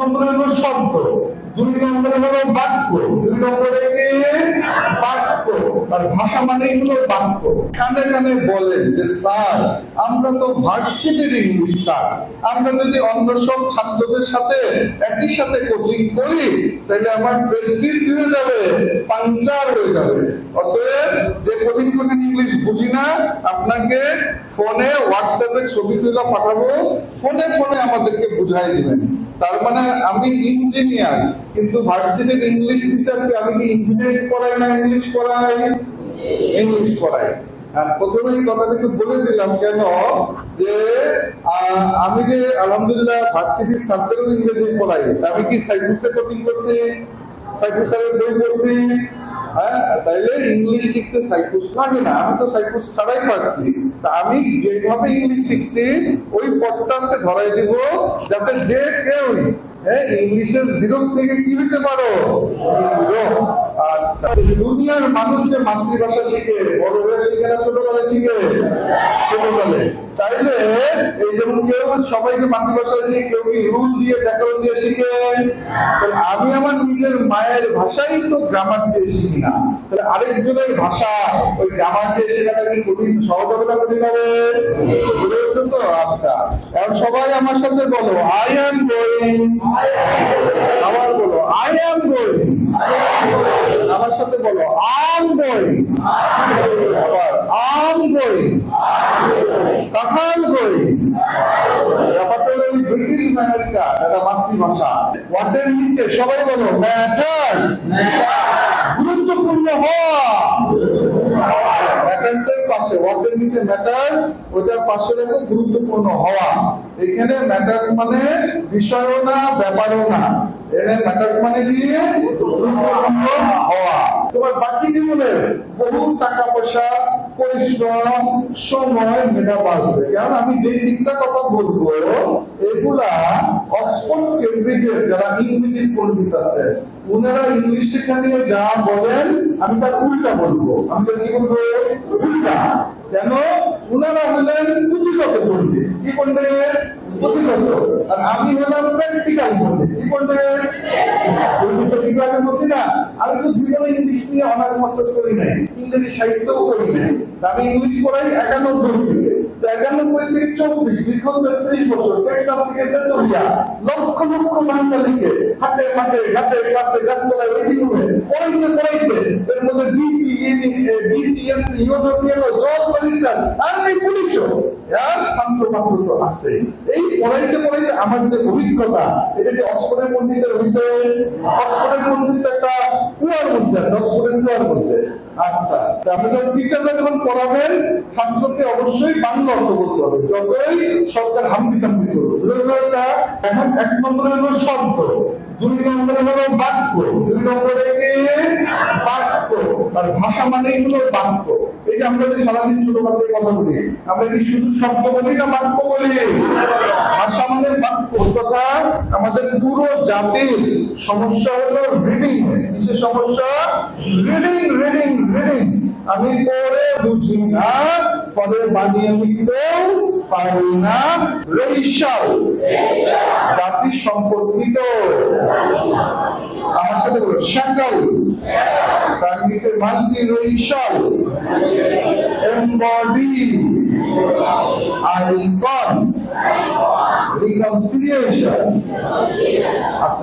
নম্বরে হলো শব্দ দুই নম্বরে হলো দুই নম্বরে ভাষা বলেন যে, স্যার, আমরা তো স্যার। আমরা যদি অন্য ছাত্রদের সাথে একই সাথে কোচিং করি, তাহলে আমার প্রেস্টিজ হয়ে যাবে পাঞ্চার হয়ে যাবে। অতএব যে কঠিন কঠিন ইংলিশ বুঝি না, আপনাকে ফোনে হোয়াটসঅ্যাপে ছবি তুলে পাঠাবো। ফোনে ফোনে আমাদেরকে বুঝাই দিবেন। তার মানে আমি ইঞ্জিনিয়ার কিন্তু ভার্সিটির ইংলিশ টিচারকে আমি কি ইঞ্জিনিয়ারিং পড়াই না ইংলিশ পড়াই? ইংলিশ পড়াই। আর প্রথমে এই কথাটা একটু বলে দিলাম, কেন? যে আমি যে আলহামদুলিল্লাহ ভার্সিটির ছাত্রও ইংরেজি পড়াই, আমি কি সাইকুসে কোচিং করছি? সাইকুস বই পড়ছি? হ্যাঁ তাইলে ইংলিশ শিখতে সাইকুস লাগে না। আমি তো সাইকুস ছাড়াই পারছি। তা আমি যেভাবে ইংলিশ শিখছি, ওই পডকাস্টে ধরাই দিব যাতে যে কেউ হ্যাঁ ইংলিশের জিরো থেকে কি হতে পারো? আচ্ছা দুনিয়ার মানুষ যে মাতৃভাষা শিখে, বড় হয়ে শিখে না ছোটবেলায় শিখে? ছোটবেলায় তাইলে এই যেমন কেউ সবাইকে মাতৃভাষা দিয়ে, কেউ রুল দিয়ে, ব্যাকরণ দিয়ে শিখে? আমি আমার নিজের মায়ের ভাষাই তো গ্রামার দিয়ে শিখি না। তাহলে আরেকজনের ভাষা ওই গ্রামার দিয়ে শেখাটা কি কঠিন? সহজ হবে না কঠিন হবে? তো? আচ্ছা। এখন সবাই আমার সাথে বলো আই এম গোয়িং আবার বলো আই এম গোয়িং আমার সাথে বলো আম গোয়িং আবার আম গোয়িং কাঁঠাল গোয়িং ব্যাপারটা হলো ওই ব্রিটিশ আমেরিকা এটা মাতৃভাষা। ওয়ার্ডের নিচে সবাই বলো ম্যাটার্স গুরুত্বপূর্ণ হওয়া। মানে মানে কারণ আমি যে তিনটা কথা বলব, এগুলা অক্সফোর্ড কেমব্রিজের যারা ইংরেজি পণ্ডিত আছে, ওনারা ইংলিশ যা বলেন আমি তার উল্টা বলব। আমি তার কি বলব? উল্টা। কেন? ওনারা হলেন পুঁথিগত পণ্ডিত। কি পণ্ডিত? পুঁথিগত আর আমি হলাম প্র্যাকটিক্যাল পণ্ডিত। কি পণ্ডিত? আমি তো আমি ইংলিশ নিয়ে অনার্স মাস্টার্স করি নাই, ইংরেজি সাহিত্যও করি নাই। আমি ইংলিশ পড়াই একানব্বই থেকে। একানব্বই থেকে চব্বিশ, দীর্ঘ তেত্রিশ বছর টেকনাফ থেকে বেতনিয়া লক্ষ লক্ষ বাঙালিকে হাটে মাঠে, ঘাটে, ক্লাসে, গাছতলায় রুমে পড়াইতে পড়াইতে এর মধ্যে ডিসি ডিসি এসপি ইউরোপিয়ান জজ আমার যে অভিজ্ঞতা, এটা যে পণ্ডিতের হয়েছে পণ্ডিত একটা কুয়ার মধ্যে আছে কুয়ার মধ্যে। আচ্ছা টিচাররা যখন পড়াবেন ছাত্রকে অবশ্যই বাংলা অর্থ করতে হবে। যতই সরকার হামদি টামদি করবে এক নম্বরে শব্দ। বাক্য। আর ভাষা মানেই হলো বাক্য। এই যে আমরা সারাদিন ছোট কথা বলি, আমরা কি শুধু শব্দ বলি না বাক্য বলি? ভাষা মানে বাক্য তথা আমাদের পুরো জাতির সমস্যা হলো রিডিং সমস্যা? রিডিং রিডিং রিডিং আমি পড়ে বুঝি না, পরে বানিয়ে লিখতেও পারি না। জাতি সম্পর্কিত। আমার সাথে বলো তার রেশাল এমবডি আইকন। রিকনসিলিয়েশন আচ্ছা